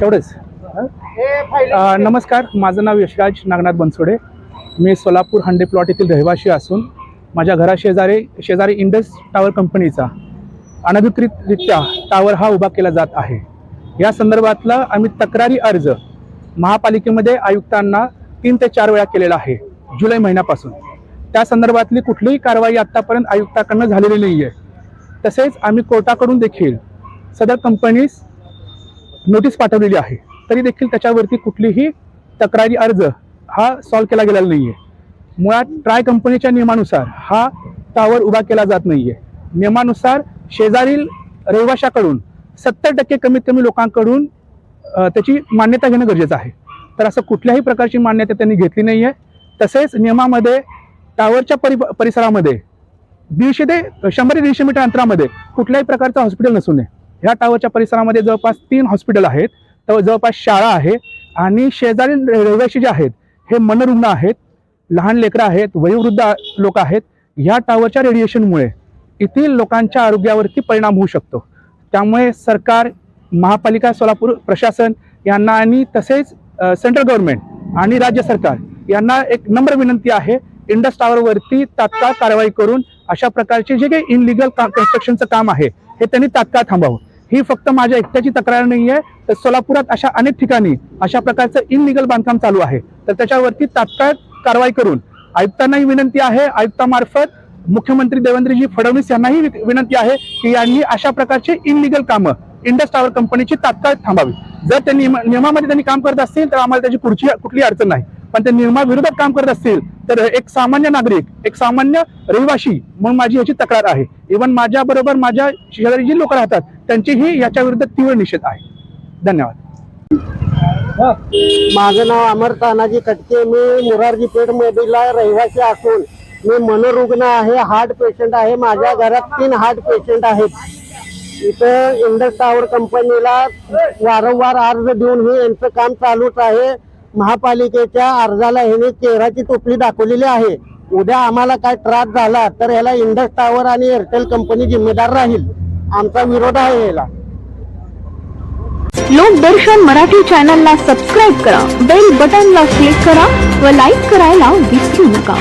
तेवढंच. अ, नमस्कार माझं नाव यशराज नागनाथ बनसोडे. मी सोलापूर हंडे प्लॉट येथील रहिवासी असून माझ्या घराशेजारी शेजारी इंडस टावर कंपनीचा अनधिकृतरित्या टावर हा उभा केला जात आहे. या संदर्भातला आम्ही तक्रारी अर्ज महापालिकेमध्ये आयुक्तांना तीन ते चार वेळा केलेला आहे जुलै महिन्यापासून. त्या संदर्भातली कुठलीही कारवाई आत्तापर्यंत आयुक्ताकडनं झालेली नाही आहे तसेच आम्ही कोर्टाकडून देखील सदर कंपनीस नोटीस पाठवलेली आहे. तरी देखील त्याच्यावरती कुठलीही तक्रारी अर्ज हा सॉल्व केला गेलेला नाही आहे मुळात ट्राय कंपनीच्या नियमानुसार हा टावर उभा केला जात नाही आहे नियमानुसार शेजारील रहिवाशाकडून सत्तर टक्के कमीत कमी लोकांकडून त्याची मान्यता घेणं गरजेचं आहे. तर असं कुठल्याही प्रकारची मान्यता त्यांनी घेतली नाही आहे तसेच नियमामध्ये टावरच्या परि परिसरामध्ये दीडशे ते शंभर ते दीडशे मीटर अंतरामध्ये कुठल्याही प्रकारचं हॉस्पिटल नसू नये. ह्या टावरच्या परिसरामध्ये जवळपास तीन हॉस्पिटल आहेत. तर जवळपास शाळा आहे आणि शेजारील रहिवासी जे आहेत हे मनरुग्ण आहेत लहान लेकरं आहेत वयोवृद्ध लोक आहेत. ह्या टावरच्या रेडिएशनमुळे येथील लोकांच्या आरोग्यावरती परिणाम होऊ शकतो. त्यामुळे सरकार महापालिका सोलापूर प्रशासन यांना आणि तसेच सेंट्रल गव्हर्नमेंट आणि राज्य सरकार यांना एक नम्र विनंती आहे इंडस टावरवरती तात्काळ कारवाई करून अशा प्रकारचे जे काही इनलिगल का कन्स्ट्रक्शनचं काम आहे हे त्यांनी तात्काळ थांबावं. ही फक्त माझ्या एकट्याची तक्रार नाही आहे तर सोलापुरात अशा अनेक ठिकाणी अशा प्रकारचं इनलिगल बांधकाम चालू आहे. तर त्याच्यावरती तात्काळ कारवाई करून आयुक्तांनाही विनंती आहे. आयुक्तामार्फत मुख्यमंत्री देवेंद्रजी फडणवीस यांनाही विनंती आहे की यांनी अशा प्रकारचे इनलिगल कामं इंडस टावर कंपनीची तात्काळ थांबावी. जर ते नियम नियमामध्ये त्यांनी काम करत असतील तर आम्हाला त्याची पुढची कुठली अडचण नाही. पण ते नियमाविरोधात काम करत असतील तर एक सामान्य नागरिक एक सामान्य रहिवाशी म्हणून माझी याची तक्रार आहे. इव्हन माझ्या बरोबर माझ्या शेजारी जी लोक राहतात त्यांचीही याच्या विरुद्ध तीव्र निषेध आहे. धन्यवाद. माझं नाव अमर तानाजी कटके मी मुरारजी पेठ मधीला रहिवासी असून मी मनोरुग्ण आहे हार्ट पेशंट आहे. माझ्या घरात तीन हार्ट पेशंट आहेत. इथं इंडस टावर कंपनीला वारंवार अर्ज देऊन हे यांचं काम चालूच आहे. महापालिकेच्या अर्जाला ह्याने चेहराची टोपली दाखवलेली आहे. उद्या आम्हाला काय त्रास झाला तर ह्याला इंडस टावर आणि एअरटेल कंपनी जिम्मेदार राहील. आमचा विरोध आहे याला लोकदर्शन मराठी चॅनलला सबस्क्राईब करा बेल बटनला क्लिक करा व लाईक करायला विसरू नका.